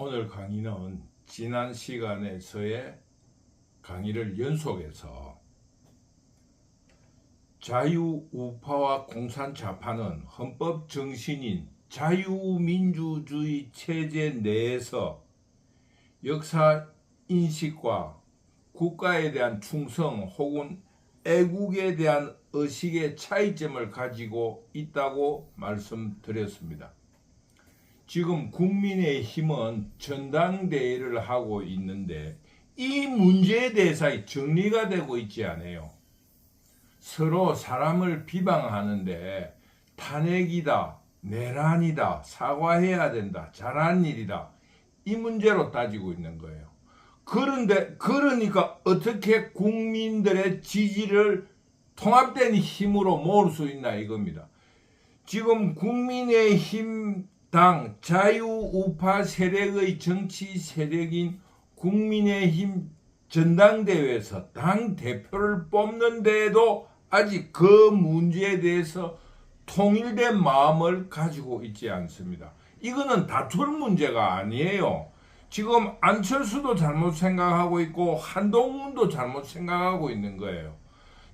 오늘 강의는 지난 시간에서의 강의를 연속해서 자유우파와 공산좌파는 헌법 정신인 자유민주주의 체제 내에서 역사 인식과 국가에 대한 충성 혹은 애국에 대한 의식의 차이점을 가지고 있다고 말씀드렸습니다. 지금 국민의힘은 전당대회를 하고 있는데 이 문제에 대해서 정리가 되고 있지 않아요. 서로 사람을 비방하는데 탄핵이다, 내란이다, 사과해야 된다, 잘한 일이다 이 문제로 따지고 있는 거예요. 그런데 그러니까 어떻게 국민들의 지지를 통합된 힘으로 모을 수 있나 이겁니다. 지금 국민의힘 당 자유우파 세력의 정치 세력인 국민의힘 전당대회에서 당 대표를 뽑는데도 아직 그 문제에 대해서 통일된 마음을 가지고 있지 않습니다. 이거는 다툴 문제가 아니에요. 지금 안철수도 잘못 생각하고 있고 한동훈도 잘못 생각하고 있는 거예요.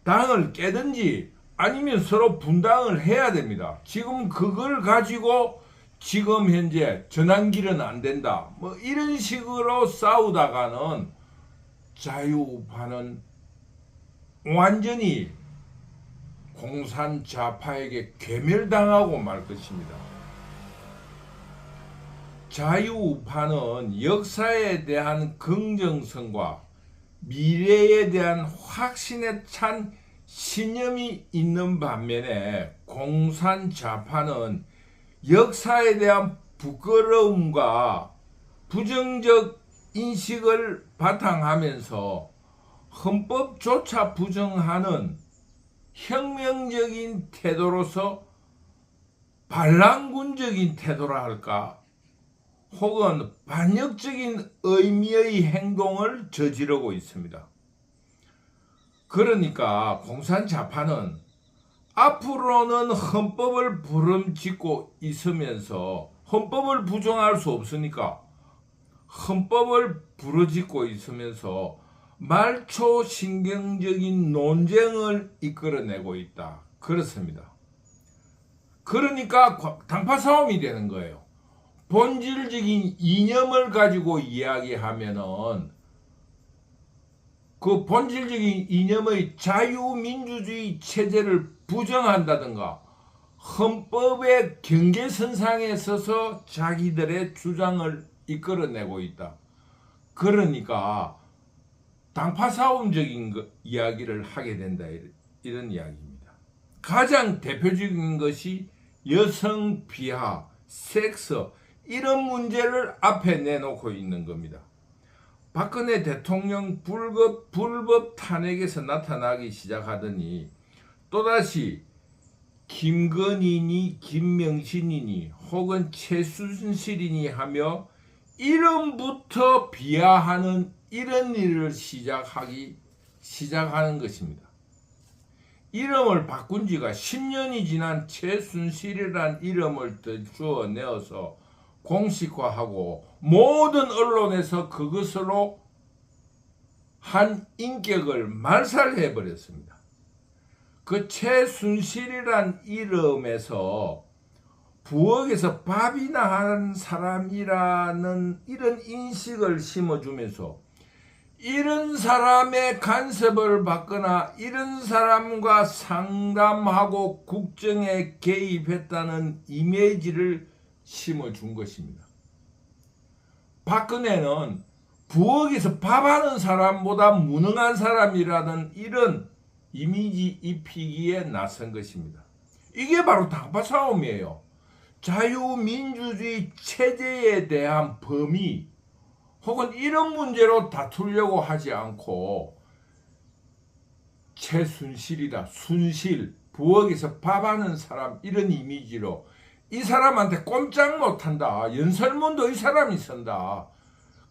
당을 깨든지 아니면 서로 분당을 해야 됩니다. 지금 그걸 가지고 지금 현재 전환길은 안 된다. 뭐 이런 식으로 싸우다가는 자유우파는 완전히 공산 좌파에게 괴멸당하고 말 것입니다. 자유우파는 역사에 대한 긍정성과 미래에 대한 확신에 찬 신념이 있는 반면에 공산 좌파는 역사에 대한 부끄러움과 부정적 인식을 바탕하면서 헌법조차 부정하는 혁명적인 태도로서 반란군적인 태도라 할까 혹은 반역적인 의미의 행동을 저지르고 있습니다. 그러니까 공산자파는 앞으로는 헌법을 부름짓고 있으면서 헌법을 부정할 수 없으니까 헌법을 부르짖고 있으면서 말초 신경적인 논쟁을 이끌어내고 있다. 그렇습니다. 그러니까 당파 싸움이 되는 거예요. 본질적인 이념을 가지고 이야기하면은 그 본질적인 이념의 자유민주주의 체제를 부정한다든가 헌법의 경계선상에 서서 자기들의 주장을 이끌어내고 있다. 그러니까 당파 싸움적인 거, 이야기를 하게 된다 이런 이야기입니다. 가장 대표적인 것이 여성 비하, 섹스 이런 문제를 앞에 내놓고 있는 겁니다. 박근혜 대통령 불법, 불법 탄핵에서 나타나기 시작하더니 또다시 김건희니 김명신이니 혹은 최순실이니 하며 이름부터 비하하는 이런 일을 시작하기 시작하는 것입니다. 이름을 바꾼 지가 10년이 지난 최순실이란 이름을 주어 내어서 공식화하고 모든 언론에서 그것으로 한 인격을 말살해 버렸습니다. 그 최순실이란 이름에서 부엌에서 밥이나 하는 사람이라는 이런 인식을 심어주면서 이런 사람의 간섭을 받거나 이런 사람과 상담하고 국정에 개입했다는 이미지를 심어준 것입니다. 박근혜는 부엌에서 밥하는 사람보다 무능한 사람이라는 이런 이미지 입히기에 나선 것입니다. 이게 바로 당파 싸움이에요. 자유민주주의 체제에 대한 범위 혹은 이런 문제로 다투려고 하지 않고 최순실이다, 순실, 부엌에서 밥하는 사람 이런 이미지로 이 사람한테 꼼짝 못한다. 연설문도 이 사람이 쓴다.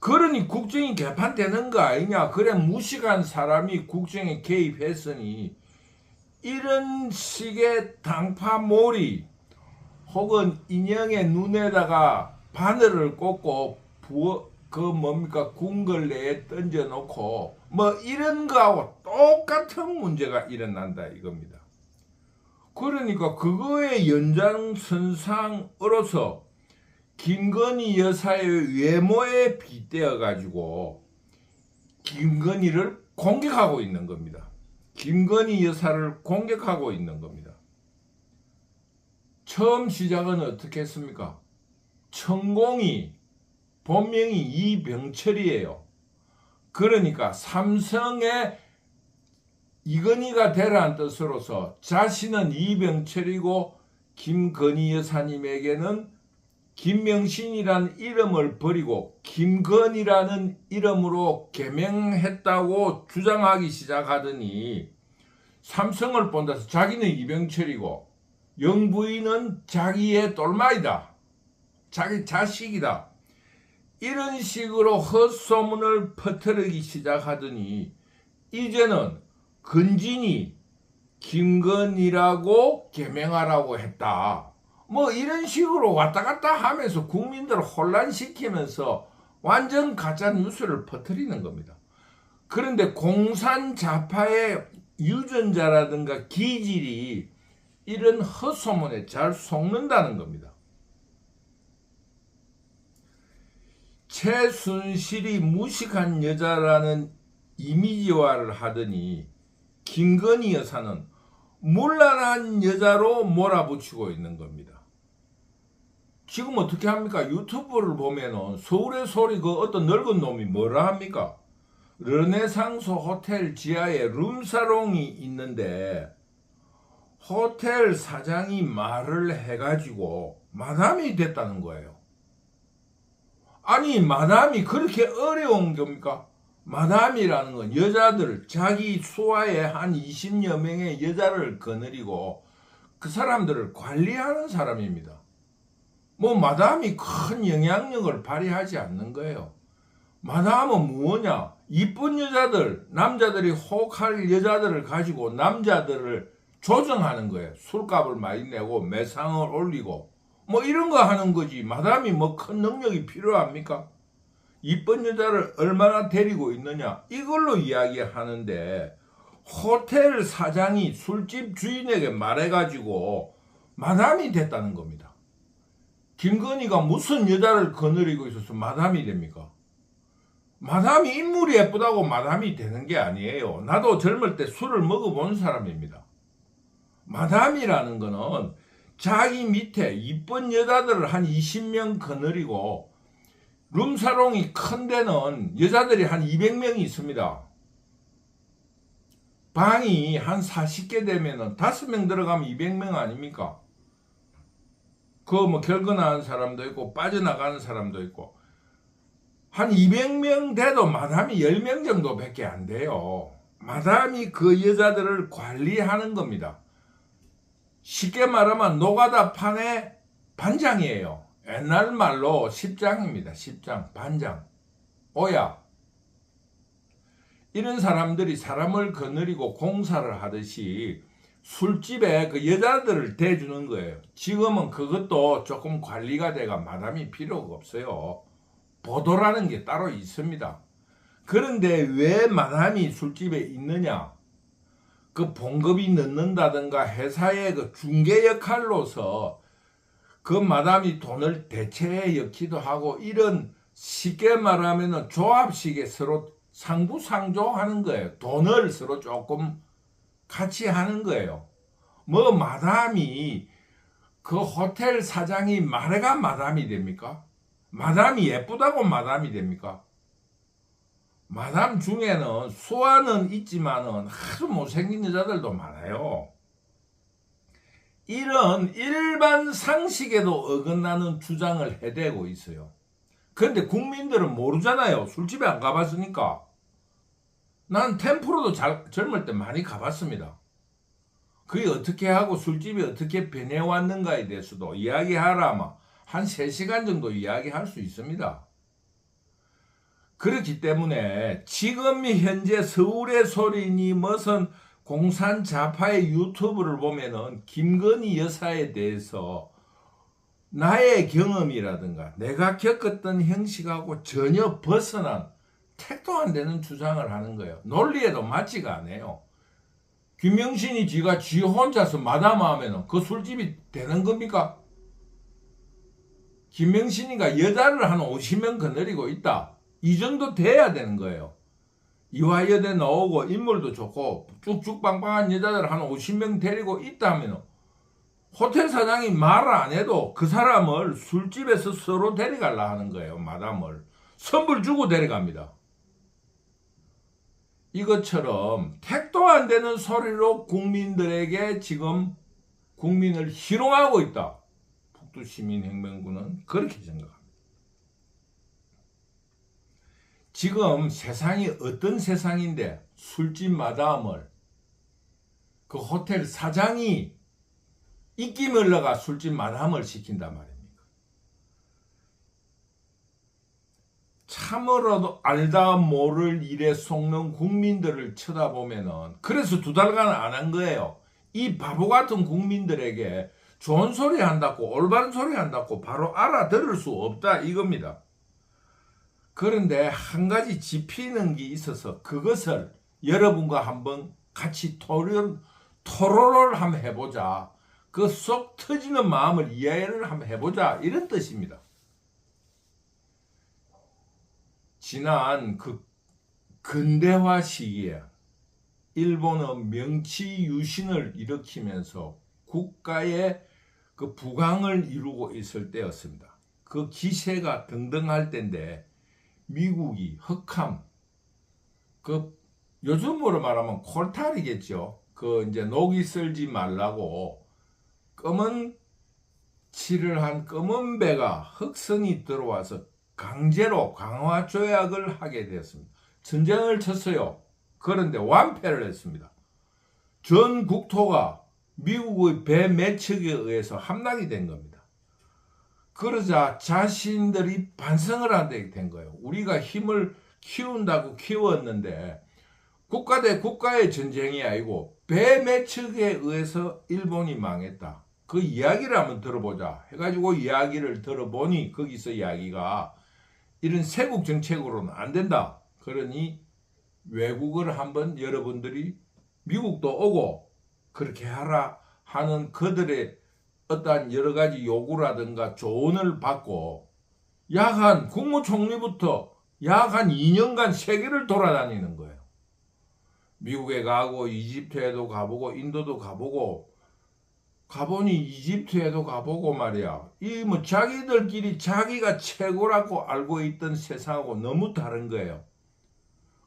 그러니 국정이 개판되는 거 아니냐. 그래 무식한 사람이 국정에 개입했으니 이런 식의 당파몰이 혹은 인형의 눈에다가 바늘을 꽂고 부어 그 뭡니까 궁궐내에 던져놓고 뭐 이런 거하고 똑같은 문제가 일어난다 이겁니다. 그러니까 그거의 연장선상으로서 김건희 여사의 외모에 빗대어 가지고 김건희를 공격하고 있는 겁니다. 김건희 여사를 공격하고 있는 겁니다. 처음 시작은 어떻게 했습니까? 천공이 본명이 이병철이에요. 그러니까 삼성의 이건희가 되라는 뜻으로서 자신은 이병철이고 김건희 여사님에게는 김명신이라는 이름을 버리고 김건희라는 이름으로 개명했다고 주장하기 시작하더니 삼성을 본다서 자기는 이병철이고 영부인은 자기의 똘마이다. 자기 자식이다. 이런 식으로 헛소문을 퍼뜨리기 시작하더니 이제는 근진이 김건희라고 개명하라고 했다. 뭐 이런 식으로 왔다 갔다 하면서 국민들을 혼란시키면서 완전 가짜 뉴스를 퍼뜨리는 겁니다. 그런데 공산 좌파의 유전자라든가 기질이 이런 헛소문에 잘 속는다는 겁니다. 최순실이 무식한 여자라는 이미지화를 하더니 김건희 여사는 물란한 여자로 몰아붙이고 있는 겁니다. 지금 어떻게 합니까? 유튜브를 보면은 서울의 소리 그 어떤 늙은 놈이 뭐라 합니까? 르네상스 호텔 지하에 룸사롱이 있는데 호텔 사장이 말을 해가지고 마담이 됐다는 거예요. 아니 마담이 그렇게 어려운 겁니까? 마담이라는 건 여자들 자기 수하에 한 20여 명의 여자를 거느리고 그 사람들을 관리하는 사람입니다. 뭐 마담이 큰 영향력을 발휘하지 않는 거예요. 마담은 무엇냐? 이쁜 여자들, 남자들이 혹할 여자들을 가지고 남자들을 조정하는 거예요. 술값을 많이 내고 매상을 올리고 뭐 이런 거 하는 거지. 마담이 뭐 큰 능력이 필요합니까? 이쁜 여자를 얼마나 데리고 있느냐 이걸로 이야기하는데 호텔 사장이 술집 주인에게 말해가지고 마담이 됐다는 겁니다. 김건희가 무슨 여자를 거느리고 있어서 마담이 됩니까? 마담이 인물이 예쁘다고 마담이 되는 게 아니에요. 나도 젊을 때 술을 먹어본 사람입니다. 마담이라는 거는 자기 밑에 이쁜 여자들을 한 20명 거느리고 룸사롱이 큰 데는 여자들이 한 200명이 있습니다. 방이 한 40개 되면 은 5명 들어가면 200명 아닙니까? 그 뭐 결근하는 사람도 있고 빠져나가는 사람도 있고 한 200명 돼도 마담이 10명 정도밖에 안 돼요. 마담이 그 여자들을 관리하는 겁니다. 쉽게 말하면 노가다 판의 반장이에요. 옛날 말로 십장입니다. 십장, 반장, 오야. 이런 사람들이 사람을 거느리고 공사를 하듯이 술집에 그 여자들을 대주는 거예요. 지금은 그것도 조금 관리가 돼가 마담이 필요가 없어요. 보도라는 게 따로 있습니다. 그런데 왜 마담이 술집에 있느냐? 그 봉급이 늦는다든가 회사의 그 중개 역할로서 그 마담이 돈을 대체해 였기도 하고 이런 쉽게 말하면 조합식에 서로 상부상조하는 거예요. 돈을 서로 조금 같이 하는 거예요. 뭐 마담이 그 호텔 사장이 말해가 마담이 됩니까? 마담이 예쁘다고 마담이 됩니까? 마담 중에는 수화는 있지만은 아주 못생긴 여자들도 많아요. 이런 일반 상식에도 어긋나는 주장을 해대고 있어요. 그런데 국민들은 모르잖아요. 술집에 안 가봤으니까. 난 템프로도 잘, 젊을 때 많이 가봤습니다. 그게 어떻게 하고 술집이 어떻게 변해왔는가에 대해서도 이야기하라면 한 3시간 정도 이야기할 수 있습니다. 그렇기 때문에 지금 현재 서울의 소리니 무슨 공산 좌파의 유튜브를 보면은 김건희 여사에 대해서 나의 경험이라든가 내가 겪었던 형식하고 전혀 벗어난 택도 안 되는 주장을 하는 거예요. 논리에도 맞지가 않아요. 김영신이 지가 지 혼자서 마담하면 그 술집이 되는 겁니까? 김명신이가 여자를 한 50명 거느리고 있다. 이 정도 돼야 되는 거예요. 이화여대 나오고 인물도 좋고 쭉쭉 빵빵한 여자들 한 50명 데리고 있다면 호텔 사장이 말안 해도 그 사람을 술집에서 서로 데려가려 하는 거예요. 마담을. 선불 주고 데려갑니다. 이것처럼 택도 안 되는 소리로 국민들에게 지금 국민을 희롱하고 있다. 북두 시민혁명군은 그렇게 생각합니다. 지금 세상이 어떤 세상인데 술집 마담을 그 호텔 사장이 입김을러가 술집 마담을 시킨단 말입니까? 참으로도 알다 모를 일에 속는 국민들을 쳐다보면은 그래서 두 달간 안 한 거예요. 이 바보 같은 국민들에게 좋은 소리 한다고 올바른 소리 한다고 바로 알아들을 수 없다 이겁니다. 그런데 한 가지 짚히는 게 있어서 그것을 여러분과 한번 같이 토론, 토론을 한번 해보자. 그 속 터지는 마음을 이해를 한번 해보자. 이런 뜻입니다. 지난 그 근대화 시기에 일본은 명치 유신을 일으키면서 국가의 그 부강을 이루고 있을 때였습니다. 그 기세가 등등할 때인데 미국이 흑함 그 요즘으로 말하면 콜탈이겠죠. 그 이제 녹이 쓸지 말라고 검은 칠을 한 검은 배가 흑성이 들어와서 강제로 강화 조약을 하게 되었습니다. 전쟁을 쳤어요. 그런데 완패를 했습니다. 전 국토가 미국의 배 매척에 의해서 함락이 된 겁니다. 그러자 자신들이 반성을 하게 된 거예요. 우리가 힘을 키운다고 키웠는데 국가 대 국가의 전쟁이 아니고 배 매척에 의해서 일본이 망했다. 그 이야기를 한번 들어보자 해가지고 이야기를 들어보니 거기서 이야기가 이런 세국 정책으로는 안 된다. 그러니 외국을 한번 여러분들이 미국도 오고 그렇게 하라 하는 그들의 어떠한 여러 가지 요구라든가 조언을 받고 약한 국무총리부터 약한 2년간 세계를 돌아다니는 거예요. 미국에 가고 이집트에도 가보고 인도도 가보고 가보니 이집트에도 가보고 말이야. 이 뭐 자기들끼리 자기가 최고라고 알고 있던 세상하고 너무 다른 거예요.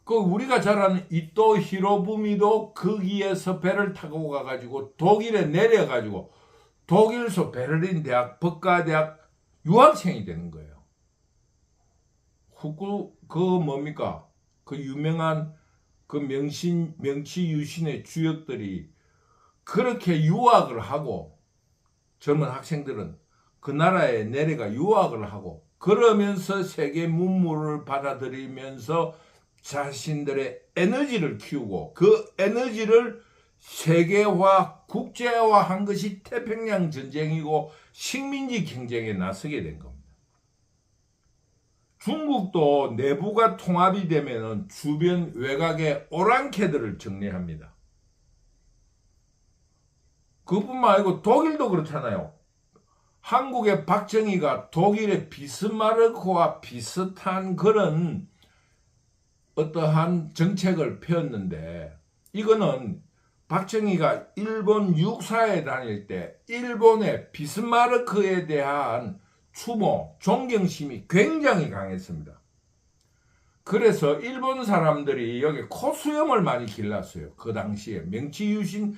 그 우리가 잘 아는 이토 히로부미도 거기에서 배를 타고 가가지고 독일에 내려가지고 독일서 베를린 대학 법과대학 유학생이 되는 거예요. 후쿠 그 뭡니까? 그 유명한 그 명신 명치 유신의 주역들이 그렇게 유학을 하고 젊은 학생들은 그 나라에 내려가 유학을 하고 그러면서 세계 문물을 받아들이면서 자신들의 에너지를 키우고 그 에너지를 세계화, 국제화한 것이 태평양 전쟁이고 식민지 경쟁에 나서게 된 겁니다. 중국도 내부가 통합이 되면 주변 외곽의 오랑캐들을 정리합니다. 그뿐만 아니고 독일도 그렇잖아요. 한국의 박정희가 독일의 비스마르크와 비슷한 그런 어떠한 정책을 펴었는데 이거는 박정희가 일본 육사에 다닐 때 일본의 비스마르크에 대한 추모, 존경심이 굉장히 강했습니다. 그래서 일본 사람들이 여기 코수염을 많이 길렀어요. 그 당시에 명치유신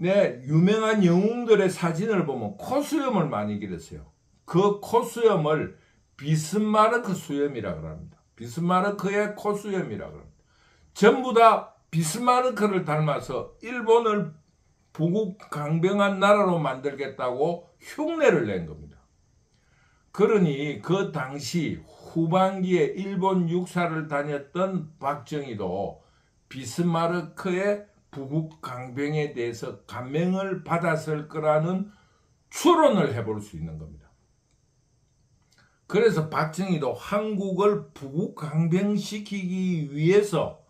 의 유명한 영웅들의 사진을 보면 코수염을 많이 길었어요. 그 코수염을 비스마르크 수염이라고 합니다. 비스마르크의 코수염이라고 합니다. 전부 다 비스마르크를 닮아서 일본을 부국 강병한 나라로 만들겠다고 흉내를 낸 겁니다. 그러니 그 당시 후반기에 일본 육사를 다녔던 박정희도 비스마르크의 부국 강병에 대해서 감명을 받았을 거라는 추론을 해볼 수 있는 겁니다. 그래서 박정희도 한국을 부국 강병시키기 위해서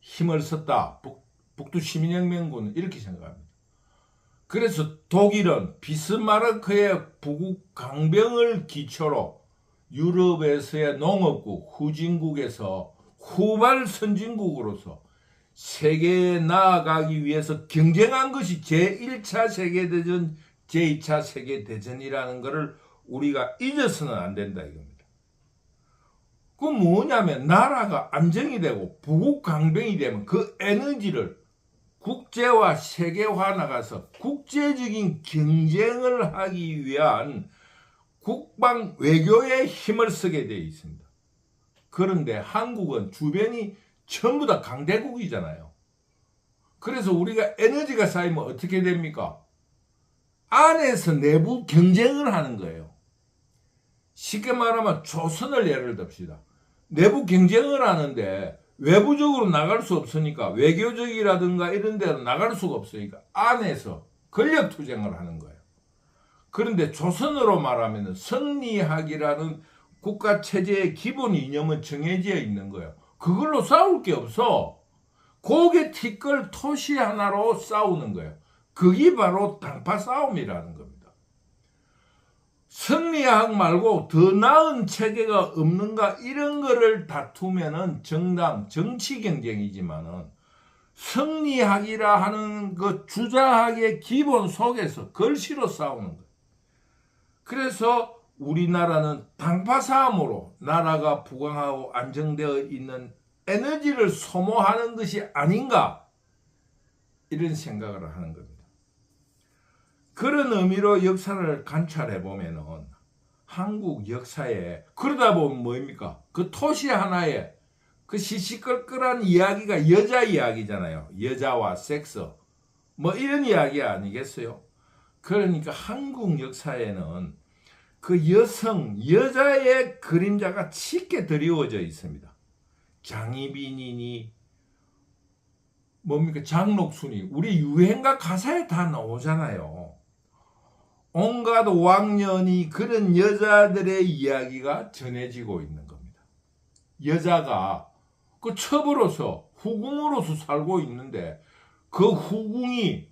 힘을 썼다. 북, 북두 시민혁명군은 이렇게 생각합니다. 그래서 독일은 비스마르크의 부국 강병을 기초로 유럽에서의 농업국, 후진국에서 후발 선진국으로서 세계에 나아가기 위해서 경쟁한 것이 제1차 세계대전, 제2차 세계대전이라는 것을 우리가 잊어서는 안 된다 이겁니다. 그 뭐냐면 나라가 안정이 되고 부국 강병이 되면 그 에너지를 국제화 세계화 나가서 국제적인 경쟁을 하기 위한 국방 외교에 힘을 쓰게 되어 있습니다. 그런데 한국은 주변이 전부 다 강대국이잖아요. 그래서 우리가 에너지가 쌓이면 어떻게 됩니까? 안에서 내부 경쟁을 하는 거예요. 쉽게 말하면 조선을 예를 듭시다. 내부 경쟁을 하는데 외부적으로 나갈 수 없으니까 외교적이라든가 이런 데로 나갈 수가 없으니까 안에서 권력 투쟁을 하는 거예요. 그런데 조선으로 말하면 성리학이라는 국가 체제의 기본 이념은 정해져 있는 거예요. 그걸로 싸울 게 없어. 고개 티끌 토시 하나로 싸우는 거예요. 그게 바로 당파 싸움이라는 겁니다. 성리학 말고 더 나은 체계가 없는가 이런 거를 다투면은 정당 정치 경쟁이지만은 성리학이라 하는 그 주자학의 기본 속에서 걸시로 싸우는 거예요. 그래서 우리나라는 당파 싸움으로 나라가 부강하고 안정되어 있는 에너지를 소모하는 것이 아닌가 이런 생각을 하는 겁니다. 그런 의미로 역사를 관찰해 보면은 한국 역사에 그러다 보면 뭐입니까? 그 토시 하나에 그 시시끌끌한 이야기가 여자 이야기잖아요. 여자와 섹스 뭐 이런 이야기 아니겠어요? 그러니까 한국 역사에는 그 여성 여자의 그림자가 짙게 드리워져 있습니다. 장희빈이니 뭡니까 장록순이 우리 유행가 가사에 다 나오잖아요. 온갖 왕년이 그런 여자들의 이야기가 전해지고 있는 겁니다. 여자가 그 첩으로서 후궁으로서 살고 있는데 그 후궁이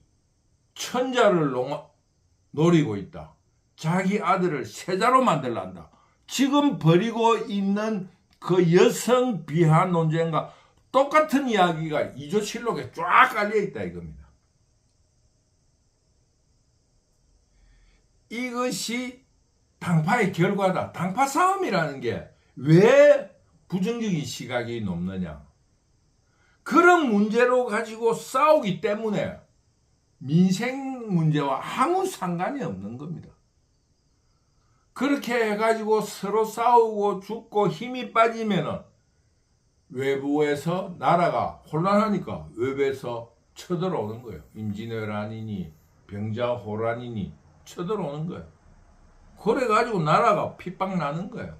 천자를 노리고 있다. 자기 아들을 세자로 만들란다. 지금 벌이고 있는 그 여성 비하 논쟁과 똑같은 이야기가 이조실록에 쫙 깔려 있다 이겁니다. 이것이 당파의 결과다. 당파 싸움이라는 게 왜 부정적인 시각이 높느냐. 그런 문제로 가지고 싸우기 때문에 민생 문제와 아무 상관이 없는 겁니다. 그렇게 해가지고 서로 싸우고 죽고 힘이 빠지면은 외부에서 나라가 혼란하니까 외부에서 쳐들어오는 거예요. 임진왜란이니 병자호란이니 쳐들어오는 거예요. 그래가지고 나라가 핍박 나는 거예요.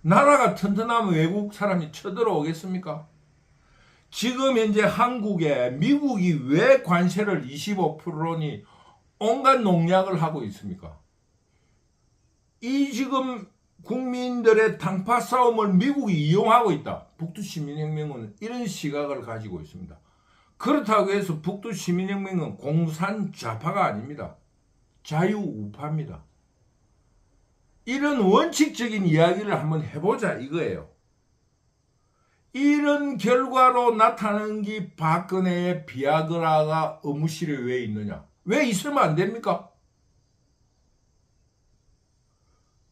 나라가 튼튼하면 외국 사람이 쳐들어오겠습니까? 지금 현재 한국에 미국이 왜 관세를 25%니 온갖 농약을 하고 있습니까? 이 지금 국민들의 당파 싸움을 미국이 이용하고 있다. 북두 시민혁명은 이런 시각을 가지고 있습니다. 그렇다고 해서 북두 시민혁명은 공산 좌파가 아닙니다. 자유우파입니다. 이런 원칙적인 이야기를 한번 해보자 이거예요. 이런 결과로 나타난 게 박근혜의 비아그라가 의무실에 왜 있느냐? 왜 있으면 안 됩니까?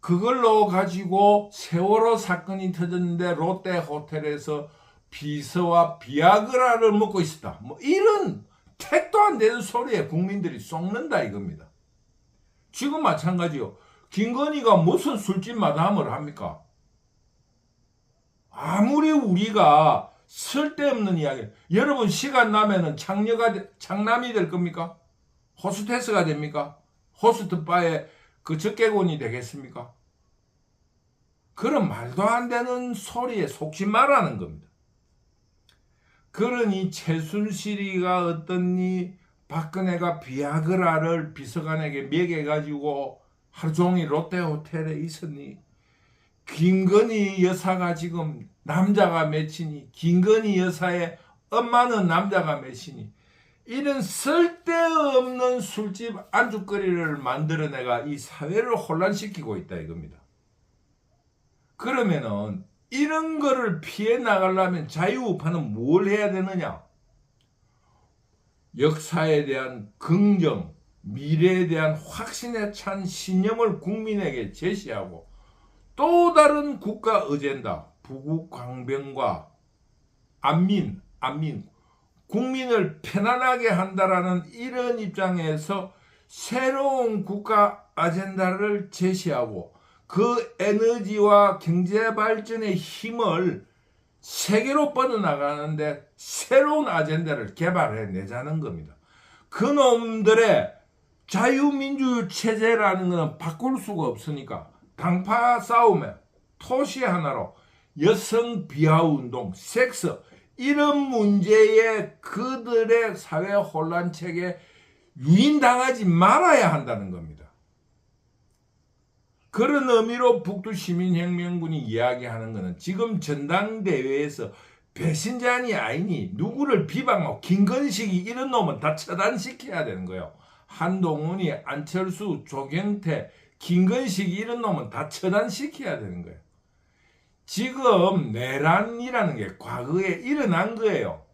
그걸로 가지고 세월호 사건이 터졌는데 롯데 호텔에서 비서와 비아그라를 먹고 있었다. 뭐 이런 택도 안 되는 소리에 국민들이 쏙는다 이겁니다. 지금 마찬가지요. 김건희가 무슨 술집 마담을 합니까? 아무리 우리가 쓸데없는 이야기, 여러분 시간 나면은 창녀가, 창남이 될 겁니까? 호스테스가 됩니까? 호스트바의 그 적개곤이 되겠습니까? 그런 말도 안 되는 소리에 속지 말라는 겁니다. 그러니 최순실이가 어떻니 박근혜가 비아그라를 비서관에게 먹여가지고 하루 종일 롯데 호텔에 있었니? 김건희 여사가 지금 남자가 몇이니? 김건희 여사의 엄마는 남자가 몇이니? 이런 쓸데없는 술집 안주거리를 만들어내가 이 사회를 혼란시키고 있다 이겁니다. 그러면은 이런 거를 피해 나가려면 자유우파는 뭘 해야 되느냐? 역사에 대한 긍정, 미래에 대한 확신에 찬 신념을 국민에게 제시하고 또 다른 국가 어젠다, 부국 강병과 안민, 안민, 국민을 편안하게 한다라는 이런 입장에서 새로운 국가 아젠다를 제시하고 그 에너지와 경제 발전의 힘을 세계로 뻗어나가는데 새로운 아젠다를 개발해 내자는 겁니다. 그놈들의 자유민주 체제라는 것은 바꿀 수가 없으니까 당파 싸움에 토시 하나로 여성 비하 운동, 섹스 이런 문제에 그들의 사회 혼란책에 유인당하지 말아야 한다는 겁니다. 그런 의미로 북두 시민혁명군이 이야기하는 것은 지금 전당대회에서 배신자니 아니니 누구를 비방하고 김건식이 이런 놈은 다 처단시켜야 되는 거예요. 한동훈이 안철수 조경태 김건식이 이런 놈은 다 처단시켜야 되는 거예요. 지금 내란이라는 게 과거에 일어난 거예요.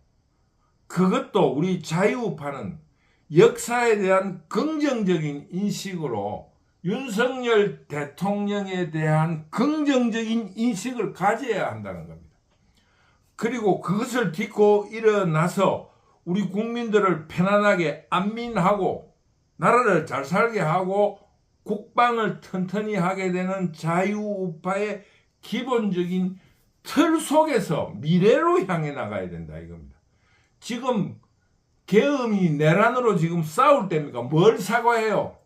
그것도 우리 자유파는 역사에 대한 긍정적인 인식으로 윤석열 대통령에 대한 긍정적인 인식을 가져야 한다는 겁니다. 그리고 그것을 딛고 일어나서 우리 국민들을 편안하게 안민하고 나라를 잘 살게 하고 국방을 튼튼히 하게 되는 자유우파의 기본적인 틀 속에서 미래로 향해 나가야 된다 이겁니다. 지금 계엄이 내란으로 지금 싸울 때입니까? 뭘 사과해요?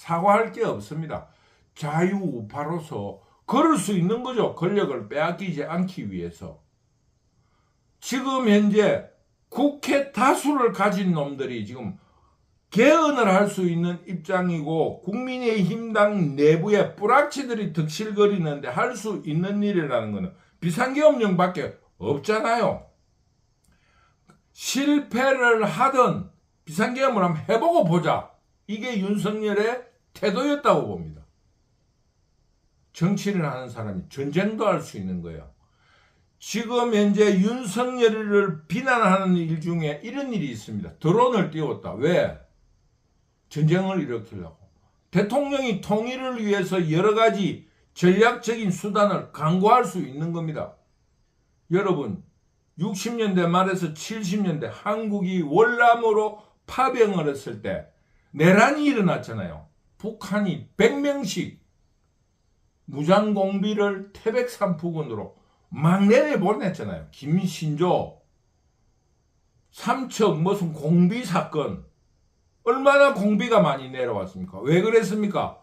사과할 게 없습니다. 자유우파로서 걸을 수 있는 거죠. 권력을 빼앗기지 않기 위해서. 지금 현재 국회 다수를 가진 놈들이 지금 개헌을 할 수 있는 입장이고 국민의힘당 내부에 뿌락치들이 득실거리는데 할 수 있는 일이라는 것은 비상계엄령밖에 없잖아요. 실패를 하든 비상계엄을 한번 해보고 보자. 이게 윤석열의 태도였다고 봅니다. 정치를 하는 사람이 전쟁도 할 수 있는 거예요. 지금 현재 윤석열을 비난하는 일 중에 이런 일이 있습니다. 드론을 띄웠다. 왜? 전쟁을 일으키려고. 대통령이 통일을 위해서 여러 가지 전략적인 수단을 강구할 수 있는 겁니다. 여러분, 60년대 말에서 70년대 한국이 월남으로 파병을 했을 때 내란이 일어났잖아요. 북한이 100명씩 무장공비를 태백산부근으로 막 내려보냈잖아요. 김신조, 삼척 무슨 공비 사건 얼마나 공비가 많이 내려왔습니까? 왜 그랬습니까?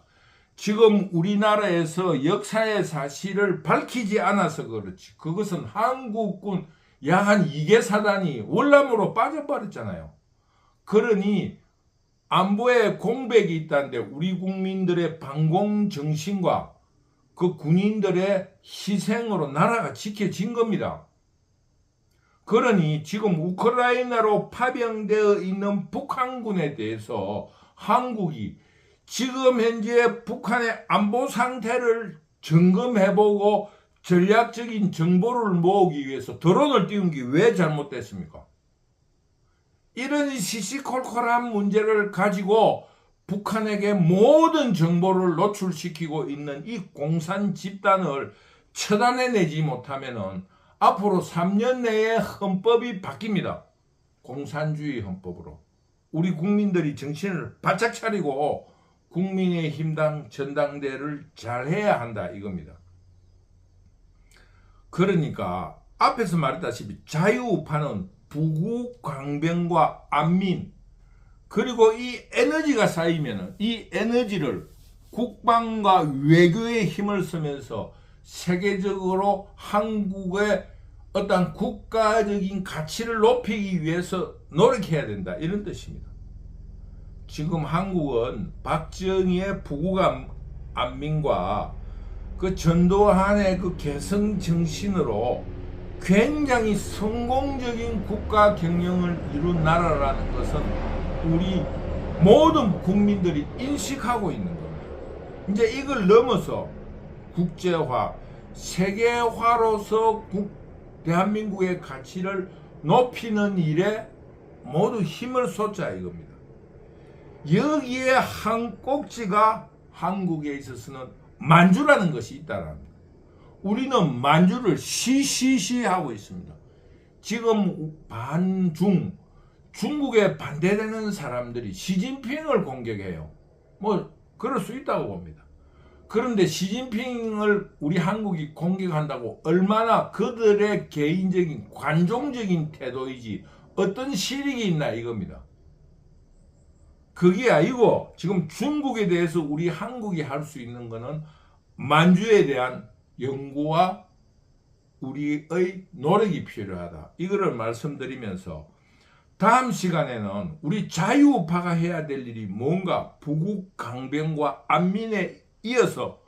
지금 우리나라에서 역사의 사실을 밝히지 않아서 그렇지. 그것은 한국군 야한 이계 사단이 월남으로 빠져버렸잖아요. 그러니 안보에 공백이 있다는데 우리 국민들의 방공 정신과 그 군인들의 희생으로 나라가 지켜진 겁니다. 그러니 지금 우크라이나로 파병되어 있는 북한군에 대해서 한국이 지금 현재 북한의 안보 상태를 점검해보고 전략적인 정보를 모으기 위해서 드론을 띄운 게 왜 잘못됐습니까? 이런 시시콜콜한 문제를 가지고 북한에게 모든 정보를 노출시키고 있는 이 공산 집단을 처단해내지 못하면은 앞으로 3년 내에 헌법이 바뀝니다. 공산주의 헌법으로. 우리 국민들이 정신을 바짝 차리고 국민의힘당 전당대를 잘 해야 한다 이겁니다. 그러니까 앞에서 말했다시피 자유우파는 부국 강병과 안민 그리고 이 에너지가 쌓이면 이 에너지를 국방과 외교에 힘을 쓰면서 세계적으로 한국의 어떤 국가적인 가치를 높이기 위해서 노력해야 된다. 이런 뜻입니다. 지금 한국은 박정희의 부국안 안민과 그 전두환의 그 개성 정신으로 굉장히 성공적인 국가 경영을 이룬 나라라는 것은 우리 모든 국민들이 인식하고 있는 겁니다. 이제 이걸 넘어서 국제화, 세계화로서 국, 대한민국의 가치를 높이는 일에 모두 힘을 쏟자 이겁니다. 여기에 한 꼭지가 한국에 있어서는 만주라는 것이 있다는 겁니다. 우리는 만주를 시시시 하고 있습니다. 지금 반중 중국에 반대되는 사람들이 시진핑을 공격해요. 뭐 그럴 수 있다고 봅니다. 그런데 시진핑을 우리 한국이 공격한다고 얼마나 그들의 개인적인 관종적인 태도이지 어떤 실익이 있나 이겁니다. 그게 아니고 지금 중국에 대해서 우리 한국이 할 수 있는 거는 만주에 대한 연구와 우리의 노력이 필요하다. 이거를 말씀드리면서 다음 시간에는 우리 자유우파가 해야 될 일이 뭔가 부국 강병과 안민에 이어서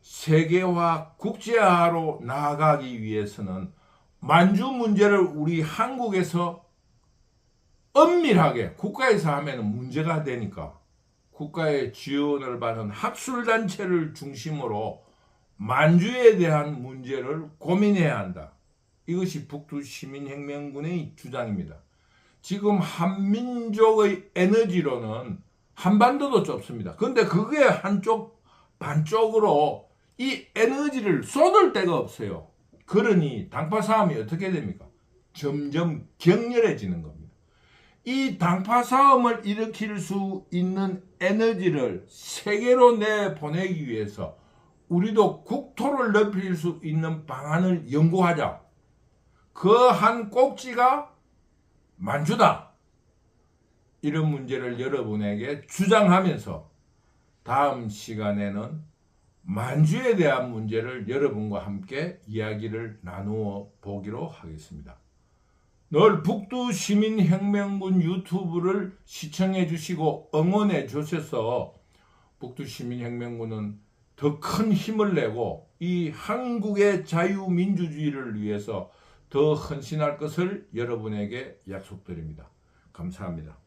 세계화 국제화로 나아가기 위해서는 만주 문제를 우리 한국에서 엄밀하게 국가에서 하면 문제가 되니까 국가의 지원을 받는 학술단체를 중심으로 만주에 대한 문제를 고민해야 한다. 이것이 북두 시민혁명군의 주장입니다. 지금 한민족의 에너지로는 한반도도 좁습니다. 근데 그게 한쪽 반쪽으로 이 에너지를 쏟을 데가 없어요. 그러니 당파 싸움이 어떻게 됩니까? 점점 격렬해지는 겁니다. 이 당파 싸움을 일으킬 수 있는 에너지를 세계로 내보내기 위해서 우리도 국토를 넓힐 수 있는 방안을 연구하자. 그 한 꼭지가 만주다. 이런 문제를 여러분에게 주장하면서 다음 시간에는 만주에 대한 문제를 여러분과 함께 이야기를 나누어 보기로 하겠습니다. 늘 북두 시민 혁명군 유튜브를 시청해 주시고 응원해 주셔서 북두 시민 혁명군은 더 큰 힘을 내고 이 한국의 자유민주주의를 위해서 더 헌신할 것을 여러분에게 약속드립니다. 감사합니다.